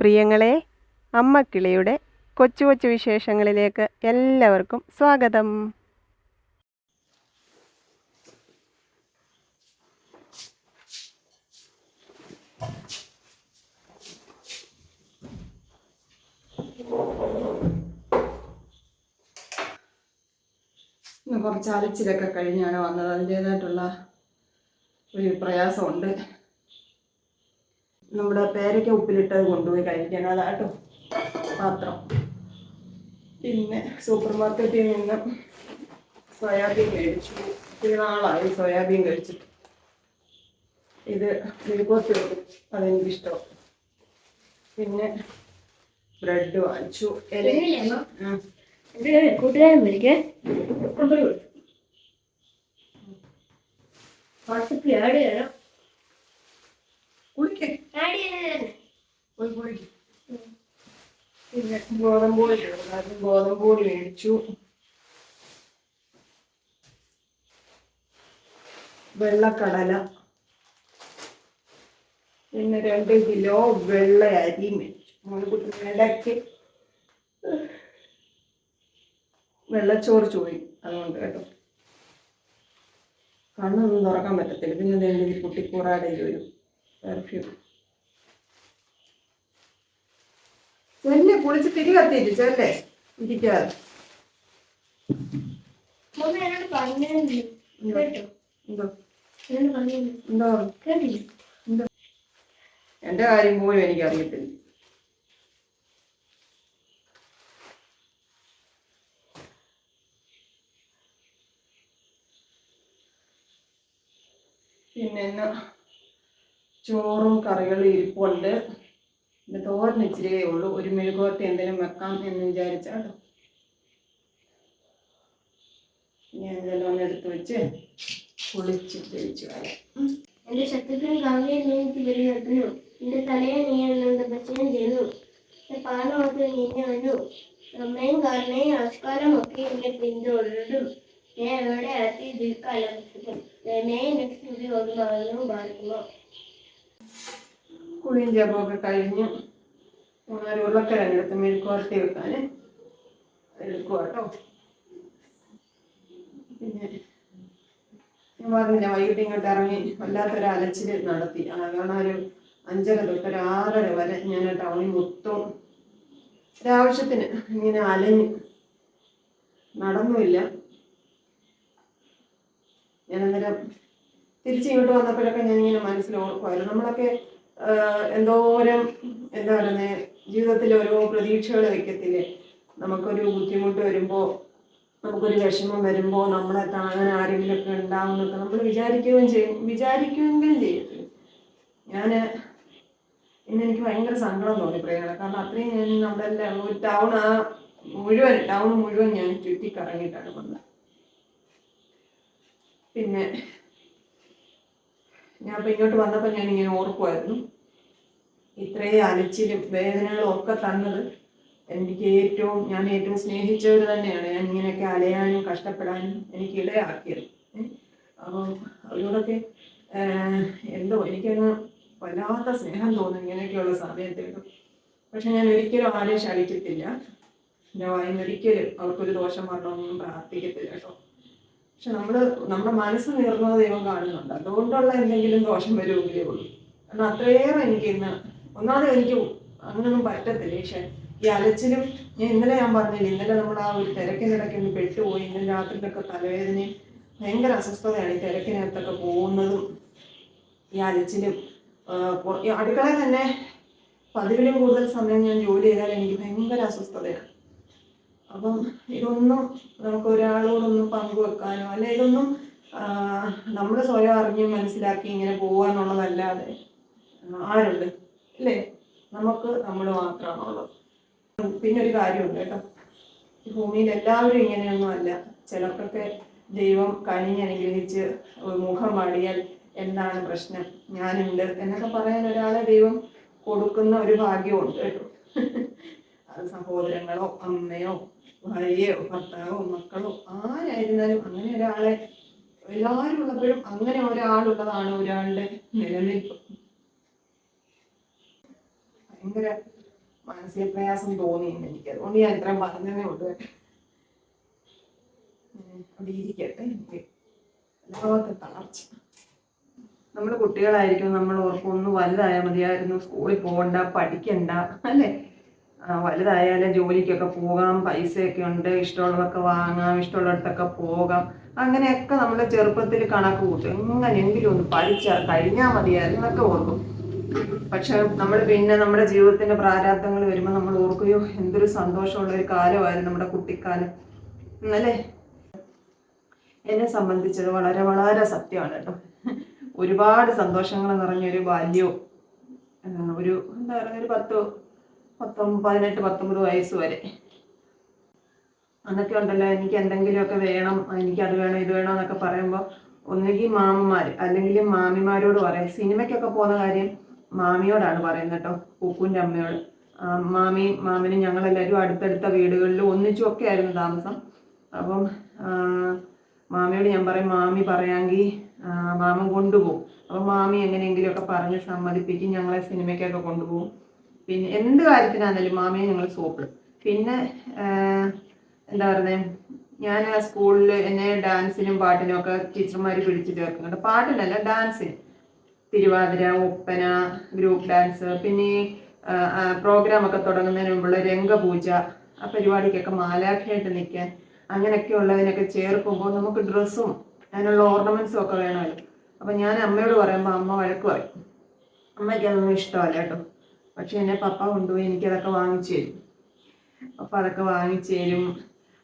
പ്രിയങ്ങളെ അമ്മക്കിളിയുടെ കൊച്ചു കൊച്ചു വിശേഷങ്ങളിലേക്ക് എല്ലാവർക്കും സ്വാഗതം. കുറച്ച് അലച്ചിലൊക്കെ കഴിഞ്ഞാണ് വന്നത്. അതിന്റേതായിട്ടുള്ള ഒരു പ്രയാസമുണ്ട്. നമ്മുടെ പേരയ്ക്ക ഉപ്പിലിട്ടത് കൊണ്ടുപോയി കഴിക്കണം. അതാട്ടോ പാത്രം പിന്നെ സൂപ്പർ മാർക്കറ്റിൽ നിന്ന് സോയാബീൻ കഴിച്ചു ഒത്തിരി നാളായി സോയാബീൻ കഴിച്ചിട്ട്. ഇത് മെഴുകുവരട്ടി കൊടുക്കും അതെനിക്കിഷ്ടം. പിന്നെ ബ്രെഡ് വാങ്ങിച്ചു. കൂട്ടുകാരൻ വിളിക്കേ. വാട്സപ്പിൽ ആഡ് ചെയ്യണം. കുളിക്കേ. ആഡ് ചെയ്തത് പോയി കുളിക്ക്. പിന്നെ ഗോതമ്പ് പൊടി ഉണ്ടായിരുന്നു. ഗോതമ്പ് പൊടി മേടിച്ചു. വെള്ളക്കടല. പിന്നെ രണ്ട് കിലോ വെള്ള അരി മേടിച്ചു. ഇടയ്ക്ക് വെള്ളച്ചോറ് ചോയി അതുകൊണ്ട് കേട്ടോ. കണ്ണൊന്നും തുറക്കാൻ പറ്റത്തില്ല. പിന്നെ കുട്ടി ഒരു പെർഫ്യൂം വലിയ കുളിച്ച് തിരി ഇരിക്കാതെ എന്തോ? കേട്ടില്ല? എന്റെ കാര്യം പോലും എനിക്ക് അറിയത്തില്ല പിന്നെ ചോറും കറികളും ഇരിപ്പുണ്ട്. പിന്നെ തോരൻ ഇച്ചിരിയേ ഉള്ളൂ. ഒരു മെഴുകുവരട്ടി എന്തെങ്കിലും വെക്കാം എന്ന് വിചാരിച്ചാട്ടോ ഞാൻ എന്തെല്ലാം ഒന്ന് എടുത്ത് വെച്ച് കുളിച്ച് തേച്ച് വരാം എന്റെ ശത്രുക്കൾ എനിക്ക് നീക്കി വരുന്നു എന്റെ തലയെ നീയുന്നത് ഭക്ഷണം ചെയ്തു എന്റെ പാലമൊക്കെ നീ വന്നു അമ്മയും കാരണയും ആസ്കാരം ഒക്കെ എന്നെ പിന്തുടരും ഞാൻ എവിടെ അത്തി ദീർഘകാലം ദമയെ നെക്സ്റ്റ് ഭാഗവും ബാധിക്കുമോ കുളിയും ജപമൊക്കെ കഴിഞ്ഞ് ഒരു ഉരുളക്കിഴങ്ങ് എടുത്ത് മെഴുക്കുവരട്ടി വെക്കാൻ എടുക്കുക കേട്ടോ പിന്നെ ഞാൻ പറഞ്ഞില്ല വൈകിട്ട് ഇങ്ങോട്ട് ഇറങ്ങി വല്ലാത്തൊരു അലച്ചിൽ നടത്തി. കാരണം ഒരു അഞ്ചര തൊട്ട് ഒരു ആറര വരെ ഞാൻ ടൗണിൽ മൊത്തം ഒരാവശ്യത്തിന് ഇങ്ങനെ അലഞ്ഞ് നടന്നുമില്ല. ഞാൻ അന്നേരം തിരിച്ചിങ്ങോട്ട് വന്നപ്പോഴൊക്കെ ഞാൻ ഇങ്ങനെ മനസ്സിൽ ഓർക്കുമായിരുന്നു നമ്മളൊക്കെ എന്തോരം എന്താ പറയുന്നത് ജീവിതത്തിൽ ഓരോ പ്രതീക്ഷകൾ വെക്കത്തില്ലേ? നമുക്കൊരു ബുദ്ധിമുട്ട് വരുമ്പോൾ നമുക്കൊരു വിഷമം വരുമ്പോൾ നമ്മളെ താങ്ങാൻ ആരെങ്കിലുമൊക്കെ ഉണ്ടാവുന്നൊക്കെ നമ്മൾ വിചാരിക്കുകയും ചെയ്യും. വിചാരിക്കുമെങ്കിലും ചെയ്യത്തില്ല. ഞാൻ ഇന്ന് എനിക്ക് ഭയങ്കര സങ്കടം തോന്നി പ്രിയങ്ങളെ കാരണം അത്രയും ഞാൻ എല്ലാം ഒരു ടൗൺ ആ മുഴുവൻ ടൗൺ മുഴുവൻ ഞാൻ ചുറ്റിക്കറങ്ങിയിട്ടാണ് വന്നത്. പിന്നെ ഞാൻ ഇപ്പം ഇങ്ങോട്ട് വന്നപ്പോൾ ഞാൻ ഇങ്ങനെ ഓർക്കുമായിരുന്നു ഇത്രയും അലച്ചിലും വേദനകളും ഒക്കെ തന്നത് എനിക്ക് ഏറ്റവും ഞാൻ ഏറ്റവും സ്നേഹിച്ചവർ തന്നെയാണ്. ഞാൻ ഇങ്ങനെയൊക്കെ അലയാനും കഷ്ടപ്പെടാനും എനിക്ക് ഇടയാക്കിയത്. അപ്പോൾ അവരോടൊക്കെ എന്തോ എനിക്കങ്ങ് വല്ലാത്ത സ്നേഹം തോന്നും ഇങ്ങനെയൊക്കെയുള്ള സമയത്തേക്കും. പക്ഷെ ഞാൻ ഒരിക്കലും ആരെയും ശടിക്കത്തില്ല ഞാൻ വായിൽ ഒരിക്കലും അവർക്കൊരു ദോഷം വരണമെന്നൊന്നും പ്രാർത്ഥിക്കത്തില്ല കേട്ടോ. പക്ഷെ നമ്മൾ നമ്മുടെ മനസ്സ് നേർന്നത് ദൈവം കാണുന്നുണ്ട്. അതുകൊണ്ടുള്ള എന്തെങ്കിലും ദോഷം വരുമെങ്കിലേ ഉള്ളൂ. കാരണം അത്രയേറെ എനിക്ക് ഇന്ന് ഒന്നാമത് എനിക്ക് അങ്ങനൊന്നും പറ്റത്തില്ല. പക്ഷെ ഈ അലച്ചിലും ഞാൻ ഇന്നലെ ഞാൻ പറഞ്ഞില്ല ഇന്നലെ നമ്മൾ ആ ഒരു തിരക്കിനിടയ്ക്ക് ഒന്ന് പെട്ടുപോയി. ഇന്നലെ രാത്രിയിലൊക്കെ തലവേദനയും ഭയങ്കര അസ്വസ്ഥതയാണ് ഈ തിരക്കിനകത്തൊക്കെ പോകുന്നതും ഈ അലച്ചിലും. അടുക്കളയിൽ തന്നെ പതിവിലും കൂടുതൽ സമയം ഞാൻ ജോലി ചെയ്താൽ എനിക്ക് ഭയങ്കര അസ്വസ്ഥതയാണ്. അപ്പം ഇതൊന്നും നമുക്ക് ഒരാളോടൊന്നും പങ്കുവെക്കാനോ അല്ലെ ഇതൊന്നും നമ്മൾ സ്വയം അറിഞ്ഞ് മനസ്സിലാക്കി ഇങ്ങനെ പോവാന്നുള്ളതല്ലാതെ ആരുണ്ട്? അല്ലേ? നമുക്ക് നമ്മൾ മാത്രമാണുള്ളത്. പിന്നെ ഒരു കാര്യമുണ്ട് കേട്ടോ. ഈ ഭൂമിയിൽ എല്ലാവരും ഇങ്ങനെയൊന്നും അല്ല. ചിലർക്കൊക്കെ ദൈവം കനിഞ്ഞനുഗ്രഹിച്ച് മുഖം വാടിയാൽ എന്താണ് പ്രശ്നം? ഞാനുണ്ട് എന്നൊക്കെ പറയാൻ ഒരാളെ ദൈവം കൊടുക്കുന്ന ഒരു ഭാഗ്യമുണ്ട് കേട്ടോ. സഹോദരങ്ങളോ അമ്മയോ ഭാര്യയോ ഭർത്താവോ മക്കളോ ആരായിരുന്നാലും അങ്ങനെ ഒരാളെ എല്ലാവരും ഉള്ളപ്പോഴും അങ്ങനെ ഒരാളുള്ളതാണ് ഒരാളുടെ നിലനിൽപ്പ്. ഭയങ്കര മാനസിക പ്രയാസം തോന്നിയില്ല എനിക്ക്. അതുകൊണ്ട് ഞാൻ ഇത്രയും പറഞ്ഞതേ ഉള്ളൂ. അവിടെ എനിക്ക്. വല്ലാത്ത തളർച്ച. നമ്മൾ കുട്ടികളായിരിക്കും നമ്മൾ ഓർക്കും ഒന്ന് വലുതായാൽ മതിയായിരുന്നു സ്കൂളിൽ പോകണ്ട പഠിക്കണ്ട അല്ലേ? വലുതായാലും ജോലിക്കൊക്കെ പോകാം പൈസയൊക്കെ ഉണ്ട് ഇഷ്ടമുള്ളതൊക്കെ വാങ്ങാം ഇഷ്ടമുള്ളിടത്തൊക്കെ പോകാം. അങ്ങനെയൊക്കെ നമ്മൾ ചെറുപ്പത്തിൽ കണക്ക് കൂട്ടും. എങ്ങനെയെങ്കിലും ഒന്ന് പഠിച്ചാൽ കഴിഞ്ഞാൽ മതിയായിരുന്നു എന്നൊക്കെ ഓർക്കും. പക്ഷെ നമ്മൾ പിന്നെ നമ്മുടെ ജീവിതത്തിന്റെ പ്രാരാബ്ദങ്ങൾ വരുമ്പോൾ നമ്മൾ ഓർക്കുകയോ എന്തൊരു സന്തോഷമുള്ള ഒരു കാലമായിരുന്നു നമ്മുടെ കുട്ടിക്കാലം. എന്നല്ലേ എന്നെ സംബന്ധിച്ചത് വളരെ വളരെ സത്യമാണ് കേട്ടോ. ഒരുപാട് സന്തോഷങ്ങൾ നിറഞ്ഞൊരു ബാല്യവും ഒരു എന്താ പറയുക ഒരു പത്ത് പത്തൊമ്പത് പതിനെട്ട് പത്തൊമ്പത് വയസ്സ് വരെ. അന്നൊക്കെ ഉണ്ടല്ലോ എനിക്ക് എന്തെങ്കിലുമൊക്കെ വേണം എനിക്ക് അത് വേണം ഇത് വേണം എന്നൊക്കെ പറയുമ്പോൾ ഒന്നുകിൽ മാമന്മാർ അല്ലെങ്കിൽ മാമിമാരോട് പറയും. സിനിമയ്ക്കൊക്കെ പോകുന്ന കാര്യം മാമിയോടാണ് പറയുന്നത് കേട്ടോ കുക്കുവിന്റെ അമ്മയോട്. മാമി മാമിനും ഞങ്ങളെല്ലാവരും അടുത്തടുത്ത വീടുകളിൽ ഒന്നിച്ചും ഒക്കെ ആയിരുന്നു താമസം. അപ്പം മാമിയോട് ഞാൻ പറയും മാമി പറയാമെങ്കിൽ മാമൻ കൊണ്ടുപോകും. അപ്പം മാമി എങ്ങനെയെങ്കിലുമൊക്കെ പറഞ്ഞ് സമ്മതിപ്പിക്കും ഞങ്ങളെ സിനിമയ്ക്കൊക്കെ കൊണ്ടുപോകും. പിന്നെ എന്ത് കാര്യത്തിനാണെങ്കിലും മാമിയെ ഞങ്ങൾ സോപ്പിടും. പിന്നെ എന്താ പറയുന്നത് ഞാൻ സ്കൂളിൽ എന്നെ ഡാൻസിനും പാട്ടിനും ഒക്കെ ടീച്ചർമാർ പിടിച്ച് ചേർക്കുന്നുണ്ട്. പാട്ടിനല്ല ഡാൻസിന് തിരുവാതിര ഒപ്പന ഗ്രൂപ്പ് ഡാൻസ് പിന്നെ പ്രോഗ്രാം ഒക്കെ തുടങ്ങുന്നതിന് മുമ്പുള്ള രംഗപൂജ ആ പരിപാടിക്കൊക്കെ മാലാഖയായിട്ട് നിൽക്കാൻ അങ്ങനെയൊക്കെ ഉള്ളതിനൊക്കെ ചേർക്കുമ്പോൾ നമുക്ക് ഡ്രസ്സും അതിനുള്ള ഓർണമെന്റ്സും ഒക്കെ വേണമല്ലോ. അപ്പം ഞാൻ അമ്മയോട് പറയുമ്പോൾ അമ്മ വഴക്ക് പറയും. അമ്മയ്ക്ക് അതൊന്നും ഇഷ്ടമല്ല കേട്ടോ. പക്ഷെ എന്നെ പപ്പ കൊണ്ടുപോയി എനിക്കതൊക്കെ വാങ്ങിച്ചു തരും. പപ്പ അതൊക്കെ വാങ്ങിച്ചു തരും.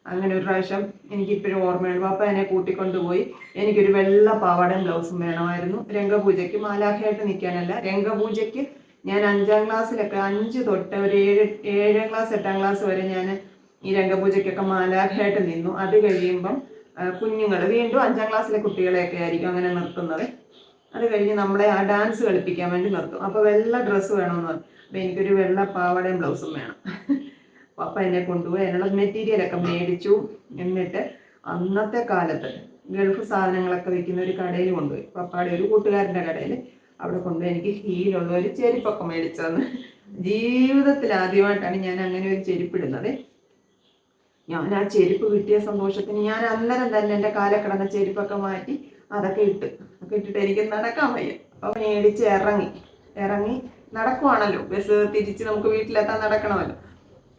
അങ്ങനെ ഒരു പ്രാവശ്യം എനിക്കിപ്പോഴും ഓർമ്മയുണ്ട്. പപ്പ എന്നെ കൂട്ടിക്കൊണ്ടുപോയി. എനിക്കൊരു വെള്ള പാവാടയും ബ്ലൗസും വേണമായിരുന്നു. രംഗപൂജയ്ക്ക് മാലാഖയായിട്ട് നിൽക്കാനല്ല. രംഗപൂജയ്ക്ക് ഞാൻ അഞ്ചാം ക്ലാസ്സിലൊക്കെ അഞ്ച് തൊട്ട് ഒരു ഏഴ് ഏഴാം ക്ലാസ് എട്ടാം ക്ലാസ് വരെ ഞാൻ ഈ രംഗപൂജയ്ക്കൊക്കെ മാലാഖയായിട്ട് നിന്നു. അത് കഴിയുമ്പം കുഞ്ഞുങ്ങൾ വീണ്ടും അഞ്ചാം ക്ലാസ്സിലെ കുട്ടികളെയൊക്കെ ആയിരിക്കും അങ്ങനെ നിർത്തുന്നത്. അത് കഴിഞ്ഞ് നമ്മളെ ആ ഡാൻസ് കളിപ്പിക്കാൻ വേണ്ടി നിർത്തും. അപ്പോൾ വെള്ള ഡ്രസ്സ് വേണമെന്ന് പറഞ്ഞു. അപ്പോൾ എനിക്കൊരു വെള്ള പാവാടയും ബ്ലൗസും വേണം. അപ്പം എന്നെ കൊണ്ടുപോയി അതിനുള്ള മെറ്റീരിയലൊക്കെ മേടിച്ചു. എന്നിട്ട് അന്നത്തെ കാലത്ത് ഗൾഫ് സാധനങ്ങളൊക്കെ വിൽക്കുന്ന ഒരു കടയിൽ കൊണ്ടുപോയി. പപ്പാടെ ഒരു കൂട്ടുകാരന്റെ കടയിൽ അവിടെ കൊണ്ടുപോയി എനിക്ക് ഹീലുള്ള ഒരു ചെരുപ്പൊക്കെ മേടിച്ചതെന്ന്. ജീവിതത്തിൽ ആദ്യമായിട്ടാണ് ഞാൻ അങ്ങനെ ഒരു ചെരുപ്പിടുന്നത്. ഞാൻ ആ ചെരുപ്പ് കിട്ടിയ സന്തോഷത്തിന് ഞാൻ അന്നേരം തന്നെ എന്റെ കാലക്കിടന്ന ചെരുപ്പൊക്കെ മാറ്റി അതൊക്കെ ഇട്ട്. അതൊക്കെ ഇട്ടിട്ട് എനിക്ക് നടക്കാൻ വയ്യ. അപ്പോൾ മേടിച്ച് ഇറങ്ങി. ഇറങ്ങി നടക്കുവാണല്ലോ. ബസ് തിരിച്ച് നമുക്ക് വീട്ടിലെത്താൻ നടക്കണമല്ലോ.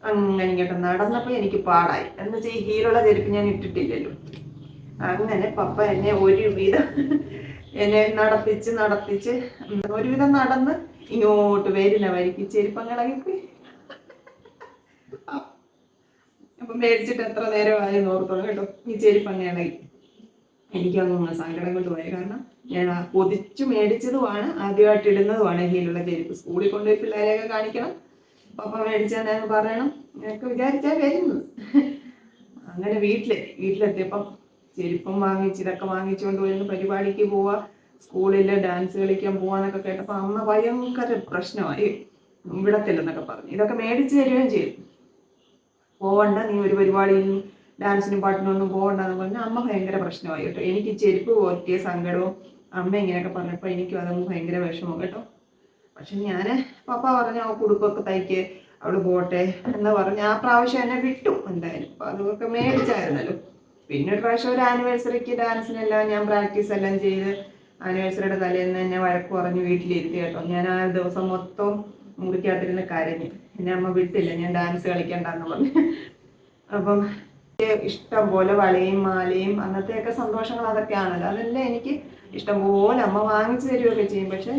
അങ്ങനെ ഇങ്ങോട്ട് നടന്നപ്പോൾ എനിക്ക് പാടായി. എന്ന് വെച്ചാൽ ഈ ഹീലുള്ള ചെരുപ്പ് ഞാൻ ഇട്ടിട്ടില്ലല്ലോ. അങ്ങനെ പപ്പ എന്നെ ഒരുവിധം എന്നെ നടത്തിച്ച് നടത്തിച്ച് ഒരുവിധം നടന്ന് ഇങ്ങോട്ട് വരുന്ന വരിക്ക് ചെരുപ്പം ഇളകിപ്പോയി. അപ്പൊ മേടിച്ചിട്ട് എത്ര നേരമായി നോർത്തോളൂ കേട്ടോ. ഈ ചെരുപ്പ് അങ്ങ് ഇളകി. എനിക്കങ്ങ് സങ്കടം കൊണ്ട് പോയത്. കാരണം ഞാൻ ആ കൊതിച്ചു മേടിച്ചതുമാണ് ആദ്യമായിട്ട് ഇടുന്നതുമാണ് ഹീലുള്ള ചെരുപ്പ്. സ്കൂളിൽ കൊണ്ടുപോയി പിള്ളേരെയൊക്കെ കാണിക്കണം. പപ്പ മേടിച്ചാൽ പറയണം. എന്നൊക്കെ വിചാരിച്ചാൽ വരുന്നത് അങ്ങനെ വീട്ടിലെത്തി വീട്ടിലെത്തിയപ്പം ചെരുപ്പം വാങ്ങിച്ച് ഇതൊക്കെ വാങ്ങിച്ചുകൊണ്ട് വരുന്ന പരിപാടിക്ക് പോവാ. സ്കൂളിൽ ഡാൻസ് കളിക്കാൻ പോവാന്നൊക്കെ കേട്ടപ്പോൾ അമ്മ ഭയങ്കര പ്രശ്നമായി. വിടത്തില്ലെന്നൊക്കെ പറഞ്ഞു. ഇതൊക്കെ മേടിച്ച് തരികയും ചെയ്തു. പോവണ്ട നീ ഒരു പരിപാടിയിലും ഡാൻസിനും പാട്ടിനും ഒന്നും പോകണ്ടെന്ന് പറഞ്ഞാൽ അമ്മ ഭയങ്കര പ്രശ്നമായി കേട്ടോ. എനിക്ക് ചെരുപ്പ് പോറ്റിയ സങ്കടവും അമ്മ ഇങ്ങനെയൊക്കെ പറഞ്ഞപ്പോൾ എനിക്കും അതൊന്നും ഭയങ്കര വിഷമം കേട്ടോ. പക്ഷെ ഞാൻ പപ്പ പറഞ്ഞു ആ കുടുക്കൊക്കെ തയ്ക്ക് അവൾ പോട്ടെ എന്ന് പറഞ്ഞ് ആ പ്രാവശ്യം എന്നെ വിട്ടു എന്തായാലും. അപ്പൊ അതൊക്കെ മേടിച്ചായിരുന്നല്ലോ. പിന്നെ ഒരു പ്രാവശ്യം ഒരു ആനിവേഴ്സറിക്ക് ഡാൻസിനെല്ലാം ഞാൻ പ്രാക്ടീസ് എല്ലാം ചെയ്ത് ആനിവേഴ്സറിയുടെ തലേന്ന് എന്നെ വഴക്ക് പറഞ്ഞ് വീട്ടിലിരുത്തി കേട്ടോ. ഞാൻ ആ ദിവസം മൊത്തം മുറിക്കകത്തിരുന്ന് കരഞ്ഞു. എന്നെ അമ്മ വിട്ടില്ല ഞാൻ ഡാൻസ് കളിക്കണ്ടെന്ന് പറഞ്ഞു. അപ്പം ഇഷ്ടം പോലെ വളയും മാലയും അന്നത്തെയൊക്കെ സന്തോഷങ്ങൾ അതൊക്കെയാണല്ലോ. അതെല്ലാം എനിക്ക് ഇഷ്ടം പോലെ അമ്മ വാങ്ങിച്ചു തരികയൊക്കെ ചെയ്യും. പക്ഷെ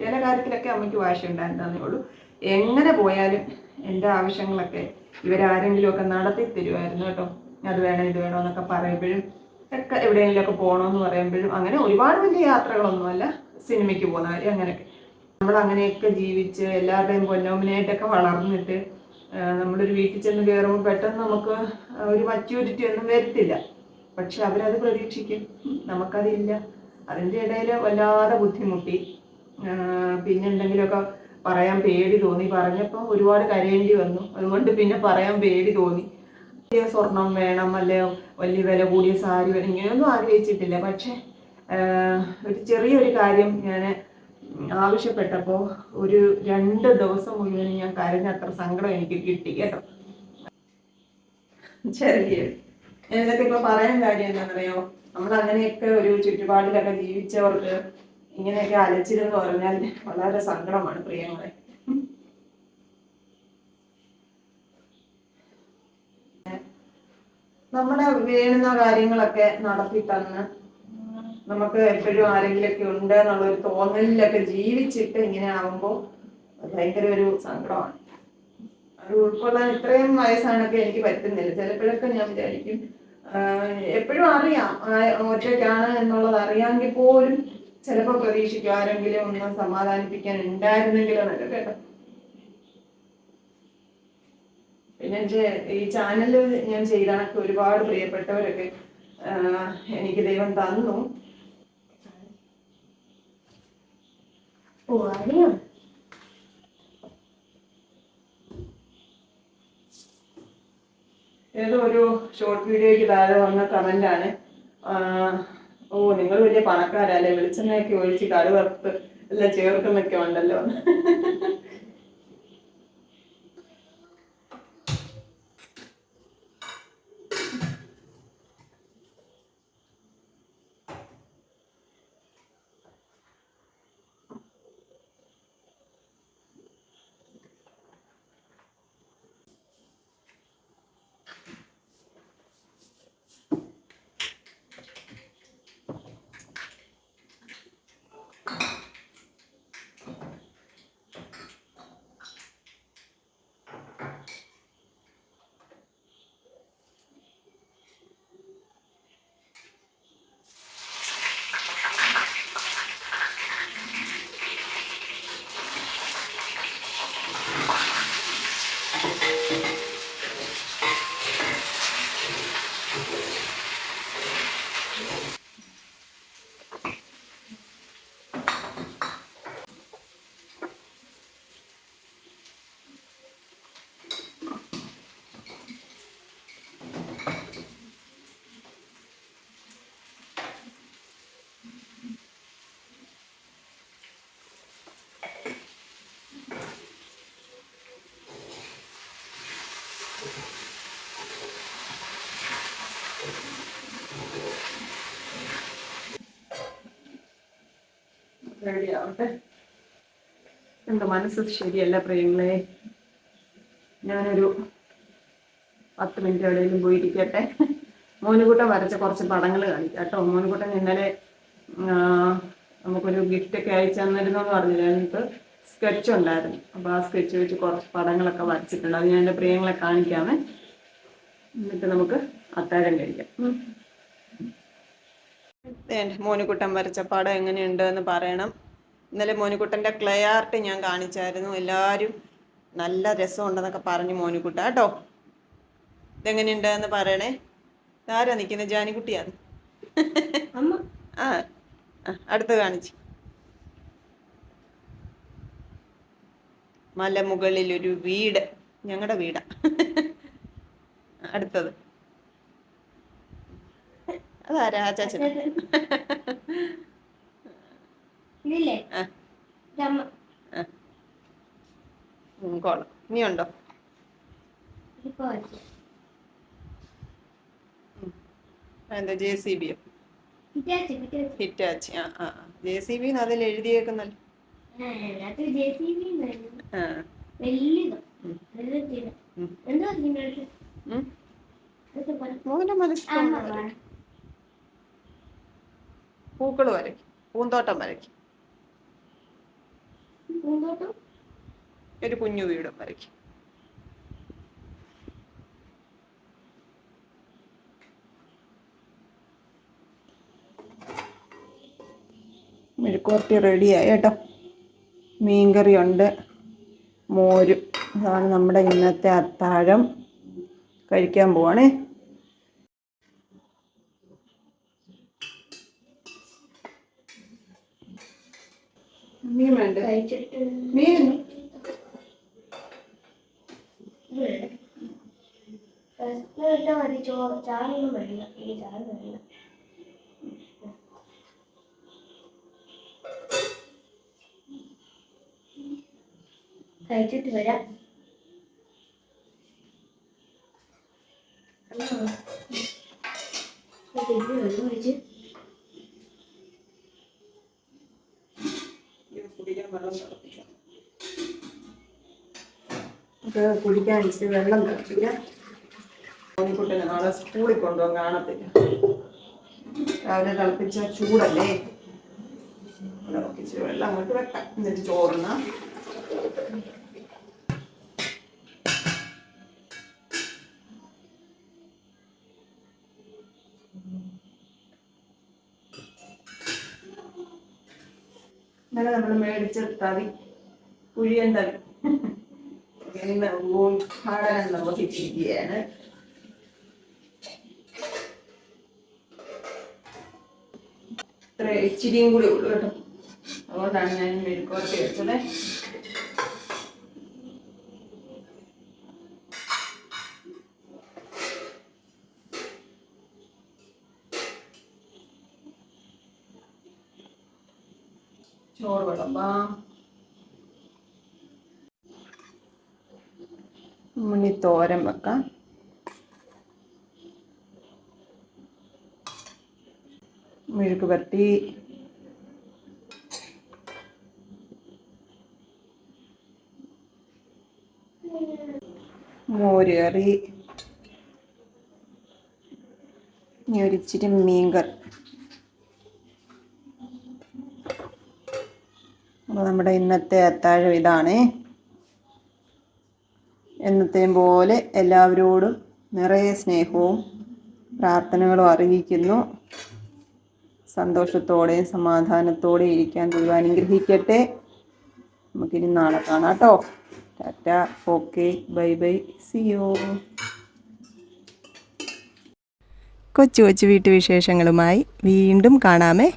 ചില കാര്യത്തിലൊക്കെ അമ്മയ്ക്ക് വാശി ഉണ്ടായിരുന്നേ ഉള്ളൂ. എങ്ങനെ പോയാലും എന്റെ ആവശ്യങ്ങളൊക്കെ ഇവരാരെങ്കിലും ഒക്കെ നടത്തി തരുമായിരുന്നു കേട്ടോ. അത് വേണം ഇത് വേണം എന്നൊക്കെ പറയുമ്പോഴും ഒക്കെ എവിടെയെങ്കിലുമൊക്കെ പോകണമെന്ന് പറയുമ്പോഴും അങ്ങനെ ഒരുപാട് വലിയ യാത്രകളൊന്നുമല്ല സിനിമയ്ക്ക് പോകുന്ന കാര്യം അങ്ങനെയൊക്കെ. നമ്മൾ അങ്ങനെയൊക്കെ ജീവിച്ച് എല്ലാവരുടെയും പൊന്നോമിനായിട്ടൊക്കെ വളർന്നിട്ട് നമ്മളൊരു വീട്ടിൽ ചെന്ന് കയറുമ്പോൾ പെട്ടെന്ന് നമുക്ക് ഒരു മച്യൂരിറ്റി ഒന്നും വരത്തില്ല. പക്ഷെ അവരത് പ്രതീക്ഷിക്കും. നമുക്കതില്ല. അതിന്റെ ഇടയിൽ വല്ലാതെ ബുദ്ധിമുട്ടി. പിന്നെ എന്തെങ്കിലുമൊക്കെ പറയാൻ പേടി തോന്നി. പറഞ്ഞപ്പോൾ ഒരുപാട് കരയേണ്ടി വന്നു. അതുകൊണ്ട് പിന്നെ പറയാൻ പേടി തോന്നി. വലിയ സ്വർണം വേണം അല്ലെ? വലിയ വില കൂടിയ സാരി വേണം. ഇങ്ങനെയൊന്നും ആഗ്രഹിച്ചിട്ടില്ല. പക്ഷെ ഒരു ചെറിയൊരു കാര്യം ഞാൻ ആവശ്യപ്പെട്ടപ്പോൾ ഒരു രണ്ട് ദിവസം മുഴുവൻ ഞാൻ കരഞ്ഞ അത്ര സങ്കടം എനിക്ക് കിട്ടി കേട്ടോ. ചെറിയ എന്നൊക്കെ ഇപ്പൊ പറയാൻ കാര്യം എന്താണെന്നറിയോ? നമ്മൾ അങ്ങനെയൊക്കെ ഒരു ചുറ്റുപാടിലൊക്കെ ജീവിച്ചവർക്ക് ഇങ്ങനെയൊക്കെ അലച്ചിരുന്ന് പറഞ്ഞാൽ വളരെ സങ്കടമാണ് പ്രിയങ്ങളെ. നമ്മുടെ വേണുന്ന കാര്യങ്ങളൊക്കെ നടത്തി തന്ന് നമുക്ക് എപ്പോഴും ആരെങ്കിലൊക്കെ ഉണ്ട് എന്നുള്ള ഒരു തോന്നലിലൊക്കെ ജീവിച്ചിട്ട് ഇങ്ങനെ ആവുമ്പോൾ ഭയങ്കര ഒരു സങ്കടമാണ്. അത് ഉൾക്കൊള്ളാൻ ഇത്രയും വയസ്സാണൊക്കെ എനിക്ക് പറ്റുന്നില്ല. ചിലപ്പോഴൊക്കെ ഞാൻ വിചാരിക്കും എപ്പോഴും അറിയാം ഒറ്റയ്ക്കാണ് എന്നുള്ളത് അറിയാമെങ്കിൽ പോലും ചിലപ്പോൾ പ്രതീക്ഷിക്കും ആരെങ്കിലും ഒന്ന് സമാധാനിപ്പിക്കാൻ ഉണ്ടായിരുന്നെങ്കിലും എന്നൊക്കെ കേട്ടോ. പിന്നെ എന്റെ ഈ ചാനലിൽ ഞാൻ ചെയ്ത ഒരുപാട് പ്രിയപ്പെട്ടവരൊക്കെ എനിക്ക് ദൈവം തന്നു. അറിയാം ഏതോ ഒരു ഷോർട്ട് വീഡിയോയ്ക്ക് താഴെ വന്ന കമന്റാണ് ഓ നിങ്ങൾ വലിയ പണക്കാരല്ലേ വെളിച്ചെണ്ണയൊക്കെ ഒഴിച്ച് കടുവറുത്ത് എല്ലാം ചേർക്കുന്നൊക്കെ ഉണ്ടല്ലോ. റെഡി ആവട്ടെ എന്റെ മനസ്സ് ശരിയല്ല പ്രിയങ്ങളെ. ഞാനൊരു പത്ത് മിനിറ്റ് എവിടെയെങ്കിലും പോയിരിക്കട്ടെ. മോനുകൂട്ടം വരച്ച കുറച്ച് പടങ്ങൾ കാണിക്കാം കേട്ടോ. മോനുകൂട്ടം ഇന്നലെ നമുക്കൊരു ഗിഫ്റ്റ് ഒക്കെ അയച്ചു തന്നിരുന്നു എന്ന് പറഞ്ഞില്ല? എനിക്ക് സ്കെച്ച് ഉണ്ടായിരുന്നു. അപ്പോൾ ആ സ്കെച്ച് വെച്ച് കുറച്ച് പടങ്ങളൊക്കെ വരച്ചിട്ടുണ്ട്. അത് ഞാൻ എന്റെ പ്രിയങ്ങളെ കാണിക്കാമേ. എന്നിട്ട് നമുക്ക് അത്താഴം കഴിക്കാം. മോനുകുട്ടൻ വരച്ച പടം എങ്ങനെയുണ്ട് എന്ന് പറയണം. ഇന്നലെ മോനുകുട്ടന്റെ ക്ലേ ആർട്ട് ഞാൻ കാണിച്ചായിരുന്നു. എല്ലാവരും നല്ല രസമുണ്ടെന്നൊക്കെ പറഞ്ഞു മോനുകുട്ട കേട്ടോ? ഇതെങ്ങനെയുണ്ട് എന്ന് പറയണേ. ആരാ നിൽക്കുന്നത്? ജാനിക്കുട്ടിയാണ്. ആ ആ, അടുത്ത് കാണിച്ചു. മലമുകളിൽ ഒരു വീട്. ഞങ്ങളുടെ വീടാ. അടുത്തത്. അതാരാ ചാച്ചൻ ഇതില്ലേ ആ. ഇതമ്മ. കോളം ഇനിയുണ്ടോ എന്താ ജെ സി ബിയോ ഹിറ്റാച്ചി ആ ആ ജെ സി ബി അതിൽ എഴുതിയേക്കുന്നല്ലോ. മോഹന്റെ ജെ സി ബി ആ വലിയതോ ഉം. വെള്ളത്തിൽ ഉം. എന്തോ നിങ്ങൾക്ക് ഉം. അതൊക്കെ പറ മോഹന്റെ മനസ്സിൽ അമ്മ പറ. പൂക്കൾ വരയ്ക്കും പൂന്തോട്ടം വരയ്ക്കും. ഒരു കുഞ്ഞു വീടും വരയ്ക്കും. മെഴുക്കുവരട്ടി റെഡിയായി കേട്ടോ. മീൻകറി ഉണ്ട് മോരും. അതാണ് നമ്മുടെ ഇന്നത്തെ അത്താഴം. കഴിക്കാൻ പോവാണേ. മീൻ വേണ്ട മീൻ? മതി. ചോറ് ചാറൊന്നും വേണ്ട. ഈ ചാറ് വേണ്ട. കഴിച്ചിട്ട് വരാം വെള്ളം ഒഴിച്ച് കുടിക്കാൻ വെള്ളം തിളപ്പിക്കാം നമുക്ക് കുടിക്കാൻ ഇച്ചിരി വെള്ളം മോനിക്കുട്ടനെ നാളെ സ്കൂളിൽ കൊണ്ടുപോകാൻ കാണത്തില്ല. രാവിലെ തിളപ്പിച്ച ചൂടല്ലേ? ഇച്ചിരി വെള്ളം അങ്ങോട്ട് വെക്കാം. എന്നിട്ട് ചോറുന്ന ഇന്നലെ നമ്മൾ മേടിച്ച തവി കുഴിയൻ തവി. ഇന്ന് ഉദ്ഘാടനം നിർവഹിച്ചിരിക്കുകയാണ്. ഇത്ര ഇച്ചിരിയും കൂടി ഉള്ളു കേട്ടോ. അതുകൊണ്ടാണ് ഞാൻ മെഴുക്കുവരട്ടി വെച്ചത് ചോറ് വിളമ്പാം മുന്നി തോരൻ വെക്കാം. മെഴുക്ക് പരട്ടി. മോര് കറി. ഇനി ഒരിച്ചിരി മീൻകറി നമ്മുടെ ഇന്നത്തെ അത്താഴം ഇതാണേ. എന്നത്തെയും പോലെ എല്ലാവരോടും നിറയെ സ്നേഹവും പ്രാർത്ഥനകളും അറിയിക്കുന്നു. സന്തോഷത്തോടെയും സമാധാനത്തോടെയും ഇരിക്കാൻ ദൈവം അനുഗ്രഹിക്കട്ടെ. നമുക്കിനി നാളെ കാണാം കേട്ടോ. Tata. Okay. Bye bye. U കൊച്ചു കൊച്ചു വീട്ടുവിശേഷങ്ങളുമായി വീണ്ടും കാണാമേ.